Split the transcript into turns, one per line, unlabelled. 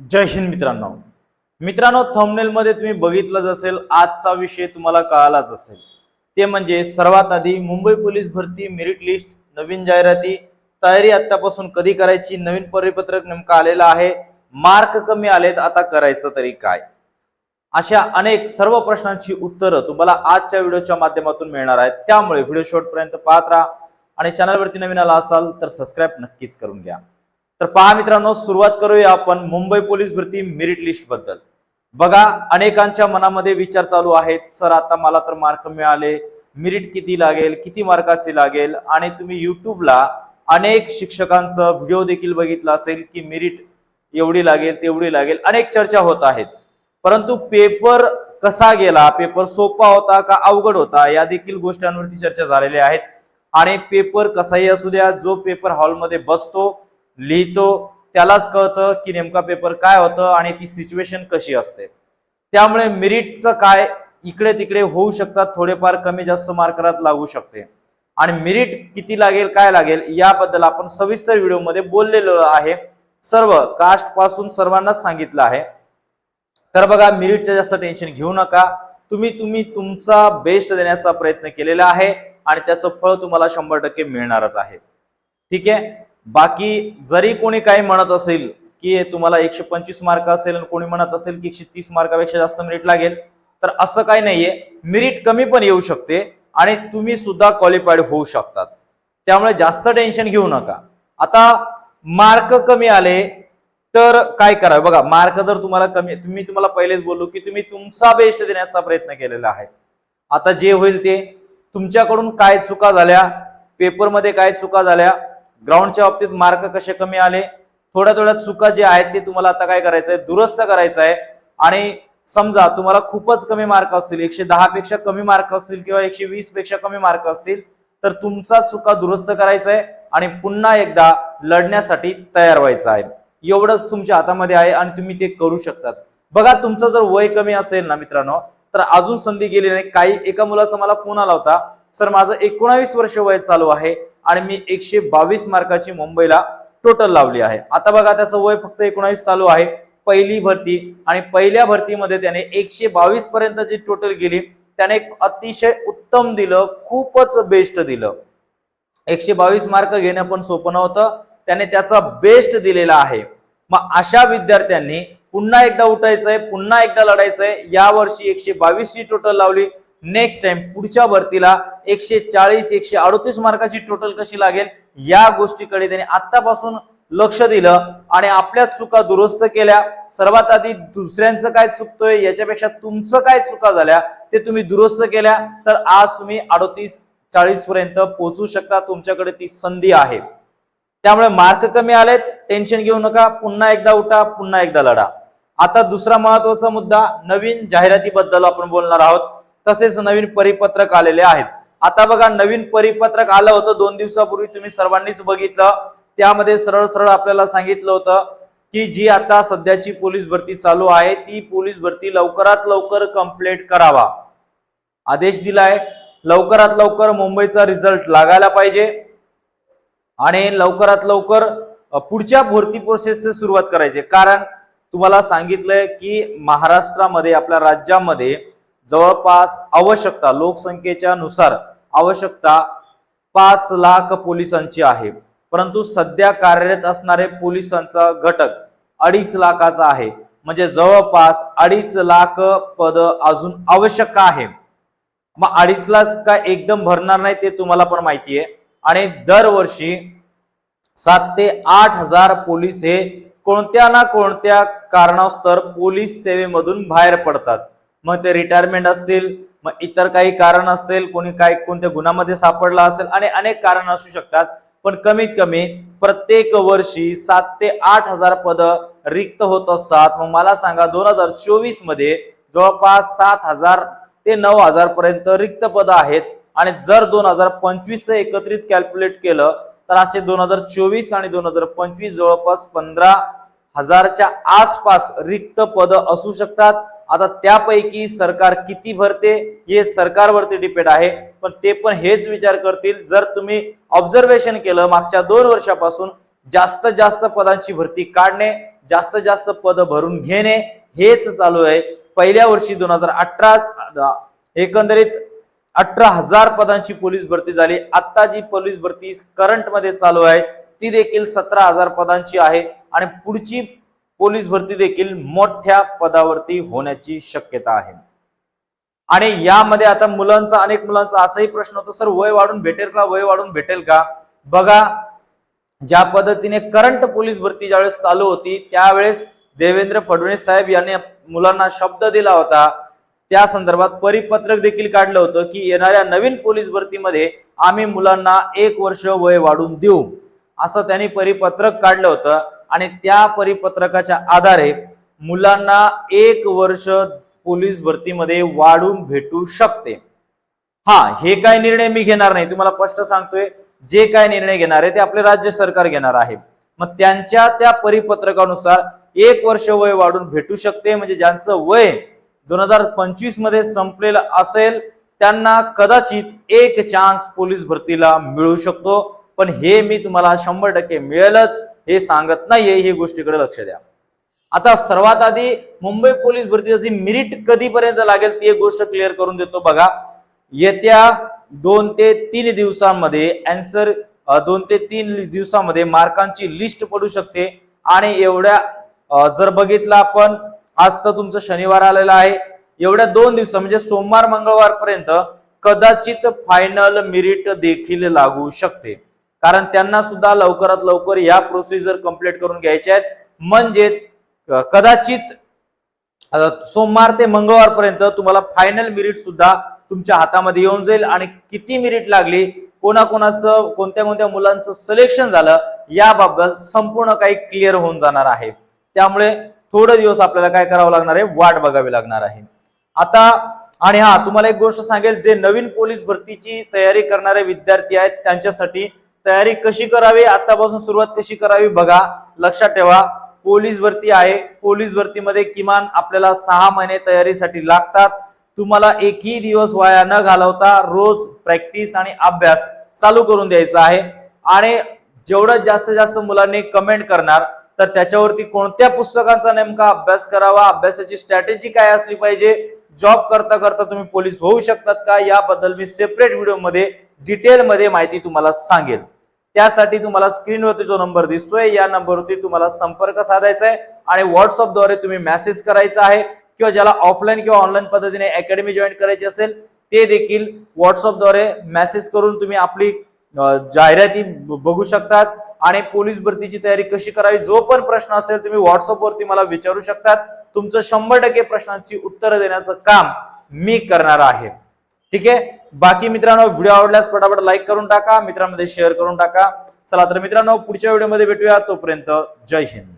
जय हिंद मित्रांनो. मित्रांनो थंबनेल मध्ये तुम्ही बघितलंच असेल आजचा विषय तुम्हाला कळालाच असेल. ते म्हणजे सर्वात आधी मुंबई पोलीस भरती मेरिट लिस्ट नवीन जाहिराती तयारी आतापासून कधी करायची नवीन परिपत्रक नेमकं आलेलं आहे मार्क कमी आलेत आता करायचं तरी काय? अशा अनेक सर्व प्रश्नांची उत्तरं तुम्हाला आजच्या व्हिडिओच्या माध्यमातून मिळणार आहेत. त्यामुळे व्हिडिओ शेवटपर्यंत पाहत राहा आणि चॅनलवरती नवीन आला असाल तर सबस्क्राईब नक्कीच करून घ्या. तर पहा मित्रांनो सुरुवात करूया आपण मुंबई पोलीस भरती मेरिट लिस्टबद्दल. बघा अनेकांच्या मनामध्ये विचार चालू आहेत सर आता मला तर मार्क मिळाले मेरिट किती लागेल किती मार्काचे लागेल? आणि तुम्ही युट्यूबला अनेक शिक्षकांचं व्हिडिओ देखील बघितला असेल की मेरिट एवढी लागेल तेवढी लागेल अनेक चर्चा होत आहेत. परंतु पेपर कसा गेला पेपर सोपा होता का अवघड होता या देखील गोष्टींवरती चर्चा झालेल्या आहेत. आणि पेपर कसाही असू द्या जो पेपर हॉलमध्ये बसतो लिहितो त्यालाच कळतं की नेमका पेपर काय होतं आणि ती सिच्युएशन कशी असते. त्यामुळे मेरिटचं काय इकडे तिकडे होऊ शकतात थोडेफार कमी जास्त मार्करात लागू शकते. आणि मेरिट किती लागेल काय लागेल याबद्दल आपण सविस्तर व्हिडिओमध्ये बोललेलो आहे. सर्व कास्टपासून सर्वांनाच सांगितलं आहे. तर बघा मिरिटचं जास्त टेन्शन घेऊ नका. तुम्ही तुम्ही तुमचा बेस्ट देण्याचा प्रयत्न केलेला आहे आणि त्याचं फळ तुम्हाला शंभर टक्के मिळणारच आहे. ठीक आहे? बाकी जरी कोणी काही म्हणत असेल की तुम्हाला एकशे पंचवीस मार्क असेल आणि कोणी म्हणत असेल की एकशे तीस मार्कापेक्षा जास्त मेरिट लागेल तर असं काही नाहीये. मिरिट कमी पण येऊ शकते आणि तुम्ही सुद्धा क्वालिफाईड होऊ शकतात. त्यामुळे जास्त टेन्शन घेऊ नका. आता मार्क कमी आले तर काय करावे? बघा मार्क जर तुम्हाला कमी मी तुम्हाला पहिलेच बोललो की तुम्ही तुमचा बेस्ट देण्याचा प्रयत्न केलेला आहे. आता जे होईल ते तुमच्याकडून काय चुका झाल्या? पेपरमध्ये काय चुका झाल्या? ग्राउंडच्या बाबतीत मार्क कसे कमी आले? थोड्या थोड्या चुका जे आहेत ते तुम्हाला आता काय करायचंय? दुरुस्त करायचं आहे आणि समजा तुम्हाला खूपच कमी मार्क असतील एकशे दहा पेक्षा कमी मार्क असतील किंवा एकशे वीसपेक्षा कमी मार्क असतील तर तुमचा चुका दुरुस्त करायचा आहे आणि पुन्हा एकदा लढण्यासाठी तयार व्हायचं आहे. एवढंच तुमच्या हातामध्ये आहे आणि तुम्ही ते करू शकतात. बघा तुमचं जर वय कमी असेल ना मित्रांनो तर अजून संधी गेली नाही. काही एका मुलाचा मला फोन आला होता. सर माझं एकोणावीस वर्ष वय चालू आहे. आणि मी एकशे बावीस मार्काची मुंबईला टोटल लावली आहे. आता बघा त्याचं वय फक्त एकोणावीस चालू आहे. पहिली भरती आणि पहिल्या भरतीमध्ये त्याने एकशे बावीस पर्यंतची टोटल गेली त्याने अतिशय उत्तम दिलं खूपच बेस्ट दिलं. एकशे बावीस मार्क घेणं पण सोपं नव्हतं. त्याने त्याचा बेस्ट दिलेला आहे. मग अशा विद्यार्थ्यांनी पुन्हा एकदा उठायचंय पुन्हा एकदा लढायचंय. या वर्षी एकशे बावीस ची टोटल लावली. नेक्स्ट टाइम पुढच्या भरतीला एकशे चाळीस एकशे अडतीस मार्काची टोटल कशी लागेल या गोष्टीकडे त्यांनी आतापासून लक्ष दिलं आणि आपल्या चुका दुरुस्त केल्या. सर्वात आधी दुसऱ्यांचं काय चुकतोय याच्यापेक्षा तुमचं काय चुका झाल्या ते तुम्ही दुरुस्त केल्या. तर आज तुम्ही अडतीस चाळीस पर्यंत पोहोचू शकता तुमच्याकडे ती संधी आहे. त्यामुळे मार्क कमी आलेत टेन्शन घेऊ नका पुन्हा एकदा उठा पुन्हा एकदा लढा. आता दुसरा महत्त्वाचा मुद्दा नवीन जाहिरातीबद्दल आपण बोलणार आहोत. तसेच नवीन परिपत्रक आलेले आहेत. आता बघा नवीन परिपत्रक आलं होतं. दोन दिवसापूर्वी तुम्ही सर्वांनीच बघितलं. त्यामध्ये सरळ सरळ आपल्याला सांगितलं होतं की जी आता सध्याची पोलीस भरती चालू आहे ती पोलीस भरती लवकरात लवकर कंप्लीट करावा. आदेश दिलाय. लवकरात लवकर मुंबईचा रिझल्ट लागायला पाहिजे. आणि लवकरात लवकर पुढच्या भरती प्रोसेसची सुरुवात करायची. कारण तुम्हाला सांगितलंय की महाराष्ट्रामध्ये आपल्या राज्यामध्ये जवळपास आवश्यकता लोकसंख्येच्या नुसार आवश्यकता पाच लाख पोलिसांची आहे. परंतु सध्या कार्यरत असणारे पोलिसांचा घटक अडीच लाखाचा आहे. म्हणजे जवळपास अडीच लाख पद अजून आवश्यक आहे. मग अडीच लाख काय एकदम भरणार नाही ते तुम्हाला पण माहिती आहे. आणि दरवर्षी सात ते आठ हजार पोलीस हे कोणत्या ना कोणत्या कारणास्तर पोलीस सेवेमधून बाहेर पडतात. मग ते रिटायरमेंट असतील मग इतर काही कारण असतील कोणी काय कोणत्या गुन्ह्यामध्ये सापडला असेल आणि अनेक कारण असू शकतात. पण कमीत कमी प्रत्येक वर्षी सात ते आठ हजार पद रिक्त होत असतात. मग मला सांगा दोन हजार चोवीसमध्ये जवळपास सात हजार ते नऊ हजार पर्यंत रिक्त पद आहेत. आणि जर दोन हजार पंचवीस एकत्रित कॅल्क्युलेट केलं तर असे दोन हजार चोवीस आणि दोन हजार पंचवीस जवळपास पंधरा हजारच्या आसपास रिक्त पद असू शकतात. आता त्यापैकी सरकार किती भरते हे सरकारवरती डिपेंड आहे. पण ते पण हेच विचार करतील. जर तुम्ही ऑब्झर्वेशन केलं मागच्या दोन वर्षापासून जास्त जास्त पदांची भरती काढणे जास्तीत जास्त पद भरून घेणे हेच चालू आहे. पहिल्या वर्षी दोन हजार अठरा एकंदरीत अठरा हजार पदांची पोलीस भरती झाली. आता जी पोलीस भरती करंटमध्ये चालू आहे ती देखील सतरा हजार पदांची आहे आणि पुढची पोलीस भरती देखील मोठ्या पदावरती होण्याची शक्यता आहे. आणि यामध्ये आता मुलांचा अनेक मुलांचा असाही प्रश्न होतो सर वय वाढून भेटेल का? वय वाढून भेटेल का? बघा ज्या पद्धतीने करंट पोलीस भरती ज्यावेळेस चालू होती त्यावेळेस देवेंद्र फडणवीस साहेब यांनी मुलांना शब्द दिला होता. त्या संदर्भात परिपत्रक देखील काढलं होतं की येणाऱ्या नवीन पोलीस भरतीमध्ये आम्ही मुलांना एक वर्ष वय वाढून देऊ. असं त्यांनी परिपत्रक काढलं होतं. आणि त्या परिपत्रकाच्या आधारे मुलांना एक वर्ष पोलीस भरतीमध्ये वाढून भेटू शकते. हा हे काय निर्णय मी घेणार नाही. तुम्हाला स्पष्ट सांगतोय जे काय निर्णय घेणार आहे ते आपले राज्य सरकार घेणार आहे. मग त्यांच्या त्या परिपत्रकानुसार एक वर्ष वय वाढून भेटू शकते म्हणजे ज्यांचं वय दोन हजार पंचवीसमध्ये संपलेलं असेल त्यांना कदाचित एक चान्स पोलीस भरतीला मिळू शकतो. पण हे मी तुम्हाला शंभर टक्के मिळेलच हे सांगत नाहीये ही गोष्टीकडे लक्ष द्या. आता सर्वात आधी मुंबई पोलीस भरतीची मिरिट कधीपर्यंत लागेल ती एक गोष्ट क्लिअर करून देतो बघा. येत्या दोन ते तीन दिवसांमध्ये अँसर दोन ते तीन दिवसामध्ये मार्कांची लिस्ट पडू शकते. आणि एवढ्या जर बघितलं आपण आज तर तुमचं शनिवार आलेला आहे. एवढ्या दोन दिवस म्हणजे सोमवार मंगळवार पर्यंत कदाचित फायनल मिरिट देखील लागू शकते. कारण त्यांना सुद्धा लवकरात लवकर या प्रोसिजर कंप्लीट करून घ्यायच्या आहेत. म्हणजेच कदाचित सोमवार ते मंगळवारपर्यंत तुम्हाला फायनल मिरिट सुद्धा तुमच्या हातामध्ये येऊन जाईल आणि किती मिरिट लागली कोणाकोणाचं कोणत्या कोणत्या मुलांचं सिलेक्शन झालं याबाबत संपूर्ण काही क्लिअर होऊन जाणार आहे. त्यामुळे थोडे दिवस आपल्याला काय करावं लागणार आहे? वाट बघावी लागणार आहे. आता आणि हा तुम्हाला एक गोष्ट सांगेल जे नवीन पोलीस भरतीची तयारी करणारे विद्यार्थी आहेत त्यांच्यासाठी तयारी कशी करावी? आतापासून सुरुवात कशी करावी? बघा लक्षात ठेवा. पोलीस भरती आहे. पोलीस भरतीमध्ये किमान आपल्याला सहा महिने तयारीसाठी लागतात. तुम्हाला एकही दिवस वाया न घालवता रोज प्रॅक्टिस आणि अभ्यास चालू करून द्यायचा आहे. आणि जेवढं जास्तीत जास्त मुलांनी कमेंट करणार तर त्याच्यावरती कोणत्या पुस्तकांचा नेमका अभ्यास करावा? अभ्यासाची स्ट्रॅटेजी काय असली पाहिजे? जॉब करता करता तुम्ही पोलीस होऊ शकतात का? याबद्दल मी सेपरेट व्हिडिओमध्ये डिटेलमध्ये माहिती तुम्हाला सांगेल. त्यासाठी तुम्हाला स्क्रीनवरती जो नंबर दिसतोय या नंबरवरती तुम्हाला संपर्क साधायचा आहे आणि व्हॉट्सअपद्वारे तुम्ही मेसेज करायचा आहे किंवा ज्याला ऑफलाईन किंवा ऑनलाईन पद्धतीने अकॅडमी जॉईन करायची असेल ते देखील व्हॉट्सअपद्वारे मेसेज करून तुम्ही आपली जाहिराती ब- बघू शकतात आणि पोलीस भरतीची तयारी कशी करावी जो पण प्रश्न असेल तुम्ही व्हॉट्सअपवरती मला विचारू शकतात. तुमचं शंभर टक्के प्रश्नांची उत्तरं देण्याचं काम मी करणार आहे. ठीक आहे? बाकी मित्रांनो व्हिडिओ आवडल्यास पटापट लाईक करून टाका मित्रांमध्ये शेअर करून टाका. चला तर मित्रांनो पुढच्या व्हिडिओमध्ये भेटूया. तोपर्यंत जय हिंद.